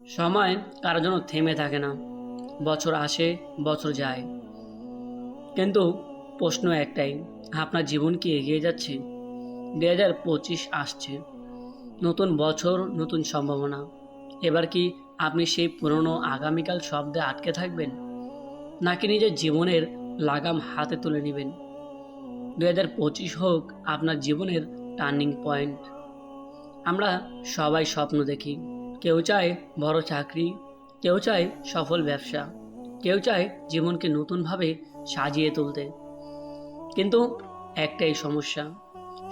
সময় কারোর জন্য থেমে থাকে না। বছর আসে, বছর যায়। কিন্তু প্রশ্ন একটাই, আপনার জীবন কি এগিয়ে যাচ্ছে? দু হাজার পঁচিশ আসছে। নতুন বছর, নতুন সম্ভাবনা। এবার কি আপনি সেই পুরনো আগামীকাল শব্দে আটকে থাকবেন? নাকি নিজের জীবনের লাগাম হাতে তুলে নেবেন? দু হাজার পঁচিশ হোক আপনার জীবনের টার্নিং পয়েন্ট। আমরা সবাই স্বপ্ন দেখি। কেউ চায় বড় চাকরি, কেউ চায় সফল ব্যবসা, কেউ চায় জীবনকে নতুনভাবে সাজিয়ে তুলতে। কিন্তু একটাই সমস্যা,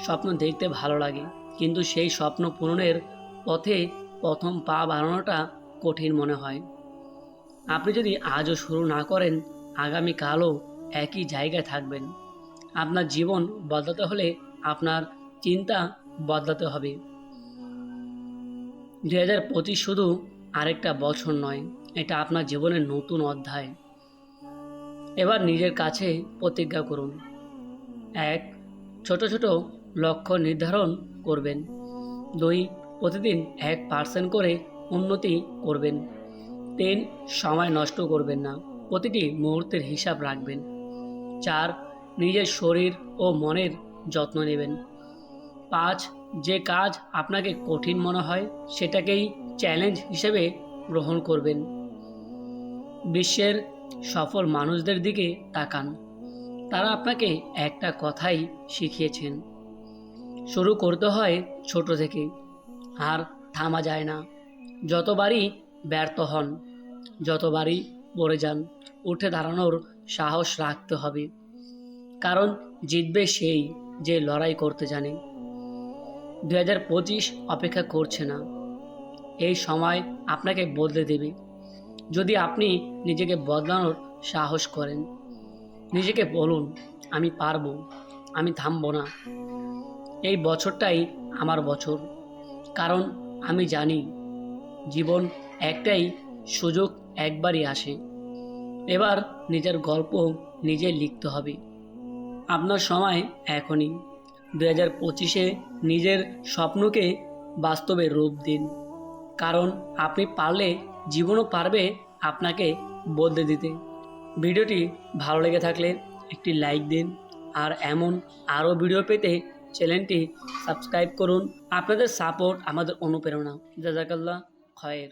স্বপ্ন দেখতে ভালো লাগে, কিন্তু সেই স্বপ্ন পূরণের পথে প্রথম পা বাড়ানোটা কঠিন মনে হয়। আপনি যদি আজও শুরু না করেন, আগামীকালও একই জায়গায় থাকবেন। আপনার জীবন বদলাতে হলে আপনার চিন্তা বদলাতে হবে। দুই হাজার পঁচিশ শুধু আরেকটা বছর নয়, এটা আপনার জীবনের নতুন অধ্যায়। এবার নিজের কাছে প্রতিজ্ঞা করুন। এক, ছোট ছোট লক্ষ্য নির্ধারণ করবেন। দুই, প্রতিদিন এক পার্সেন্ট করে উন্নতি করবেন। তিন, সময় নষ্ট করবেন না, প্রতিটি মুহূর্তের হিসাব রাখবেন। চার, নিজের শরীর ও মনের যত্ন নেবেন। পাঁচ যে কাজ আপনাকে কঠিন মনে হয়, সেটাকেই চ্যালেঞ্জ হিসেবে গ্রহণ করবেন। বিশ্বের সফল মানুষদের দিকে তাকান। তারা আপনাকে একটা কথাই শিখিয়েছেন। শুরু করতে হয় ছোট থেকে, আর থামা যায় না। যতবারই ব্যর্থ হন, যতবারই পড়ে যান, উঠে দাঁড়ানোর সাহস রাখতে হবে। কারণ জিতবে সেই যে লড়াই করতে জানে। দু হাজার পঁচিশ অপেক্ষা করছে না। এই সময় আপনাকে বদলে দেবে। যদি আপনি নিজেকে বদলানোর সাহস করেন, নিজেকে বলুন, আমি পারব, আমি থামবো না। এই বছরটাই আমার বছর। কারণ আমি জানি, জীবন একটাই সুযোগ, একবারই আসে। এবার নিজের গল্প নিজে লিখতে হবে। আপনার সময় এখনই। দু হাজার পঁচিশে নিজের স্বপ্নকে বাস্তবে রূপ দিন। কারণ আপনি পারলে জীবনও পারবে আপনাকে বদলে দিতে। ভিডিওটি ভালো লেগে থাকলে একটি লাইক দিন আর এমন আরও ভিডিও পেতে চ্যানেলটি সাবস্ক্রাইব করুন। আপনাদের সাপোর্ট আমাদের অনুপ্রেরণা। জাজাকাল্লাহ, খয়ের।